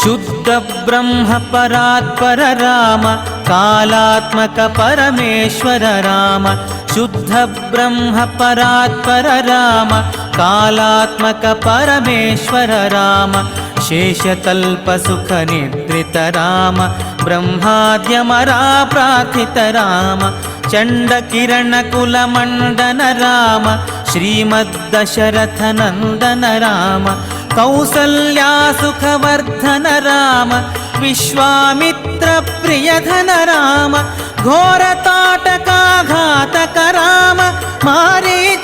शुद्धब्रह्म परात्पर राम कालात्मक परमेश्वर राम शुद्धब्रह्म परात्पर राम कालात्मक परमेश्वर राम चण्डकिरणकुलमण्डन राम श्रीमद्दशरथनन्दन राम कौसल्या सुखवर्धन राम विश्वामित्रप्रियधन राम घोरताटकाघातक राम मारीचादिनिपातक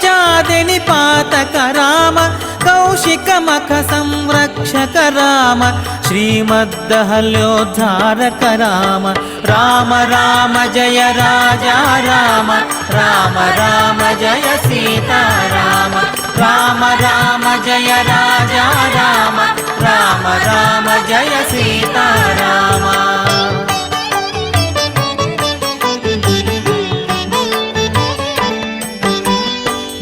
राम कौशिकमख संरक्षक राम श्रीमद्दहल्योद्धारक राम राम राम जय राजा राम राम राम जय सीता राम రామ రామ జయ రాజా రామ రామ రామ జయ సీతారామ.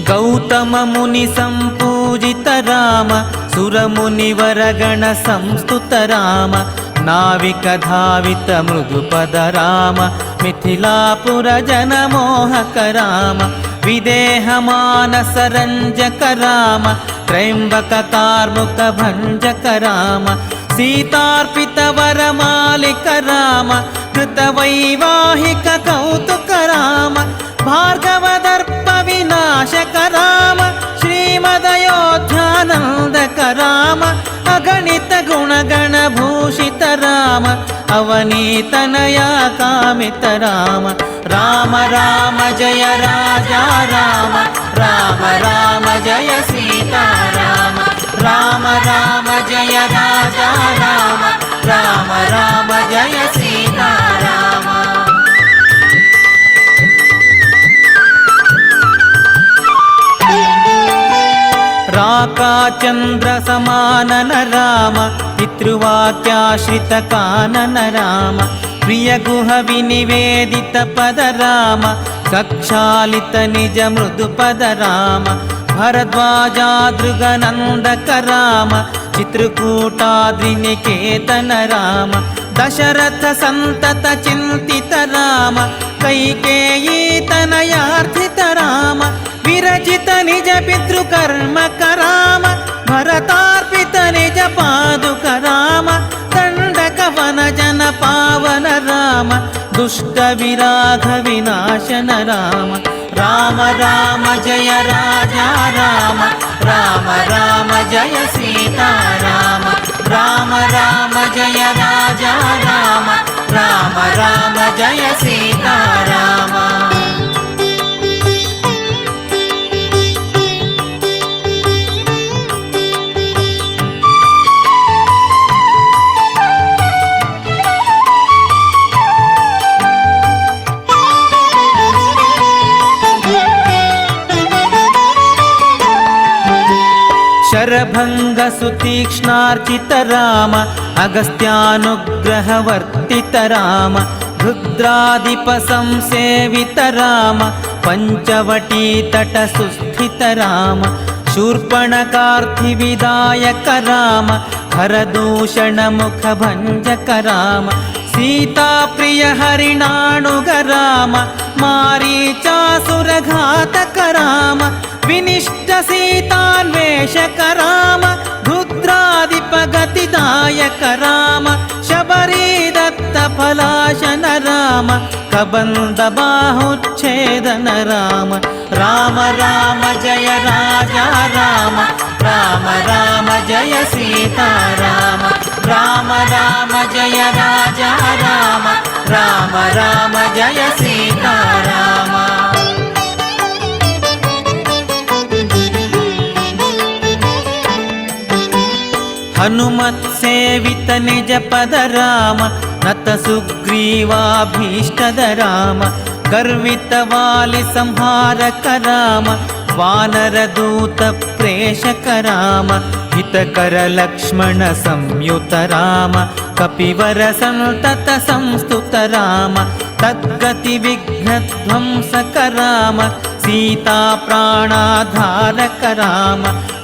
గౌతమముని సంపూజిత రామ సురముని వరగణ సంస్థుత రామ నావిక ధావిత మృదుపద రామ మిథిలాపుర జనమోహక రామ सीतार्पितवरमालिक राम कौतुक राम भार्गवदर्पविनाशक राम श्रीमदयोध्यानन्दक राम अगणित गुणगणभूषित राम अवनीतनया कामित రామ రామ జయ రాజా రామ. రామ రామ జయ సీతారామ. రామ రామ జయ రాజా రామ. రామ రామ జయ సీతారామ. రాకాచంద్ర సమానన రామ పితృవాక్యాశ్రిత కానన రామ. ప్రియగుహ వినివేదిత పదరామ కక్షాళిత నిజ మృదు పదరామ భరద్వాజాదృగనందక రామ చిత్రకూటాద్రినికేతన రామ దశరథ సంతత చింతిత రామ కైకేయీతనయార్థిత రామ విరచిత నిజ పితృకర్మక రామ భరతార్పిత నిజ दुष्ट विराघ विनाशन राम राम राम जय राजा राम राम राम जय सीता राम राम राम जय राजा राम राम राम जय सीता शरभङ्गसुतीक्ष्णार्चित राम अगस्त्यानुग्रहवर्तित राम रुद्राधिपसंसेवित राम पञ्चवटीतटसुस्थित राम शूर्पणकार्थिविदायक राम हरदूषणमुखभञ्जक राम सीताप्रिय हरिणाणुग राम मारीचासुरघातक राम వినిష్ట సీతాన్వేషక రామ రుద్రాధిపగతిదాయక రామ శబరీదత్త ఫలాశన రామ కబంద బాహుచ్ఛేదన రామ రామ రామ జయ రాజా రామ రామ రామ జయ సీతారామ రామ రామ జయ రాజా రామ రామ రామ జయ సీతారామ हनुमत्सेवित निज पद राम नत सुग्रीवाभीष्टद राम। गर्वित वालि संहारक राम वानरदूत प्रेषक राम। हितकर लक्ष्मण संयुत राम कपिवर सन्तत संस्तुत राम। तद्गति विघ्नध्वंसक राम सीता प्राणाधारक राम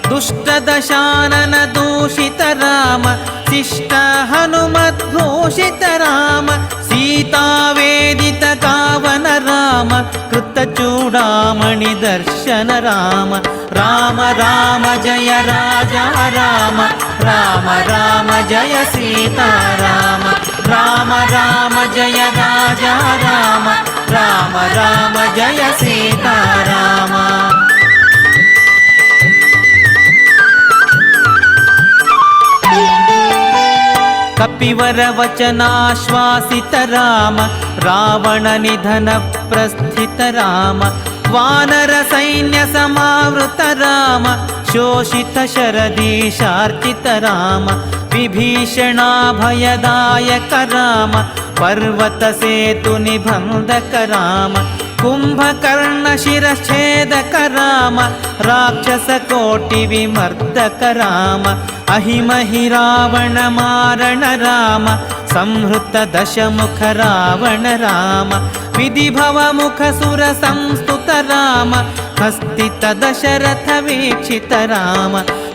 दुष्टदशानन दूषित राम शिष्ट हनुमद्भूषित राम सीतावेदित कावन राम कृतचूडामणि दर्शन राम राम राम जय राजा राम राम राम जय सीता राम राम राम जय राजा राम। राम राम जय सीता राम कपिवर वचनाश्वासित राम रावण निधन प्रस्थित राम। वानर सैन्य समावृत राम शोषित शरदीशार्चित राम विभीषणाभयदायक राम पर्वत सेतु निबन्धक राम कुम्भकर्णशिरच्छेदक राम राक्षसकोटिविमर्दक राम अहिमहि रावण मारण राम संहृत दशमुख रावण राम विधिभवमुख सुर संस्तुत राम हस्तित दशरथ वीक्षित राम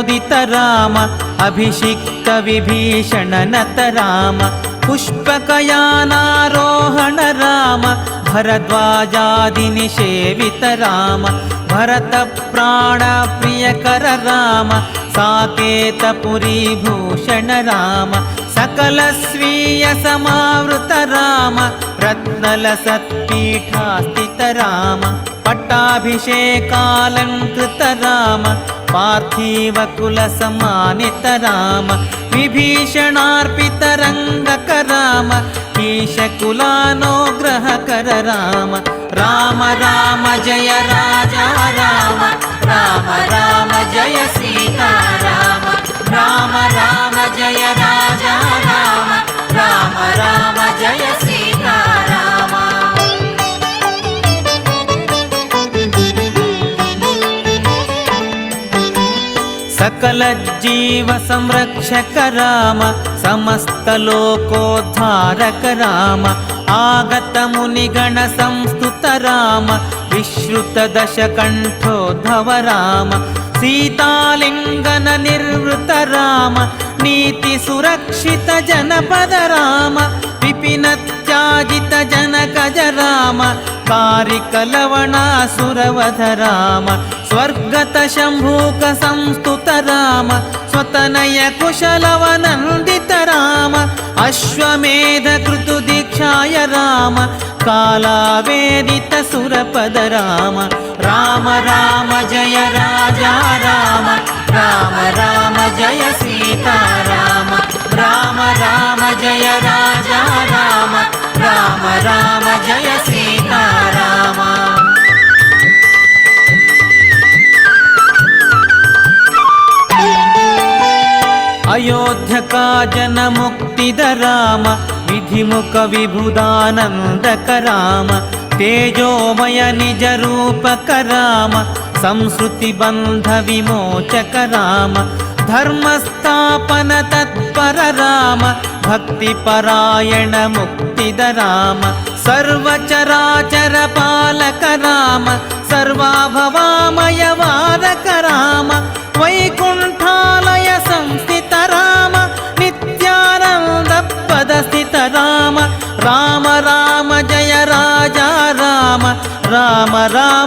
मोदित राम अभिषिक्त विभीषण नत राम पुष्पकयानारोहण राम भरद्वाजादिनिषेवित राम भरत प्राणप्रियकर राम साकेतपुरीभूषण राम सकलस्वीय समावृत राम रत्नलसत्पीठास्थित राम पट्टाभिषेकालङ्कृत राम पार्थिवकुलसमानित राम विभीषणार्पित रङ्गक राम ईशकुलानुग्रहकर राम राम राम जय राजा राम राम राम जय सीता राम राम राम जय राजा राम राम राम जय సకల జీవ సంరక్షక రామ సమస్త లోకోద్ధారక రామ ఆగతమునిగణ సంస్థుత రామ విశ్రుత దశకంఠోధవ రామ సీతాలింగన నిర్వృత రామ నీతి సురక్షిత జనపద రామ విపిన త్యాజిత జన कारिकलवणासुरवध राम स्वर्गत शम्भूक संस्तुत राम स्वतनय कुशलवनन्दित राम अश्वमेध कृतु दीक्षाय राम कालावेदित सुरपद राम राम राम जय राजा राम राम राम जय सीता राम राम राम जय राजा राम राम राम जय सीता अयोध्यका जनमुक्तिद राम विधिमुख विभुदानन्दक राम तेजोमय निजरूपक राम संस्कृतिबन्ध विमोचक राम धर्मस्थापन तत्पर राम भक्तिपरायण मुक्तिद राम सर्वचराचर पालक राम सर्वाभवामय